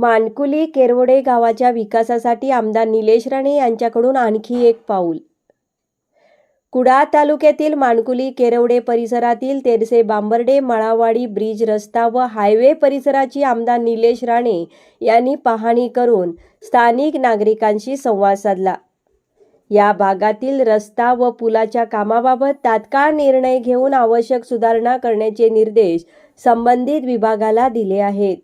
मानकुली केरवडे गावाच्या विकासासाठी आमदार निलेश राणे यांच्याकडून आणखी एक पाऊल. कुडाळ तालुक्यातील मानकुली केरवडे परिसरातील तेरसे बांबर्डे मळावाडी ब्रिज रस्ता व हायवे परिसराची आमदार निलेश राणे यांनी पाहणी करून स्थानिक नागरिकांशी संवाद साधला. या भागातील रस्ता व पुलाच्या कामाबाबत तात्काळ निर्णय घेऊन आवश्यक सुधारणा करण्याचे निर्देश संबंधित विभागाला दिले आहेत.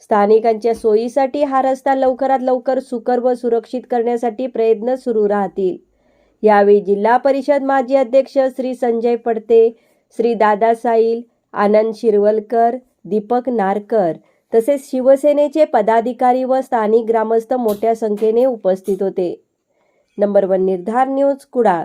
स्थानिकांच्या सोयीसाठी हा रस्ता लवकरात लवकर सुकर व सुरक्षित करण्यासाठी प्रयत्न सुरू राहतील. यावेळी जिल्हा परिषद माजी अध्यक्ष श्री संजय पडते श्री दादा साईल आनंद शिरवलकर दीपक नारकर तसेच शिवसेनेचे पदाधिकारी व स्थानिक ग्रामस्थ मोठ्या संख्येने उपस्थित होते. Number one Nirdhar news Kudal.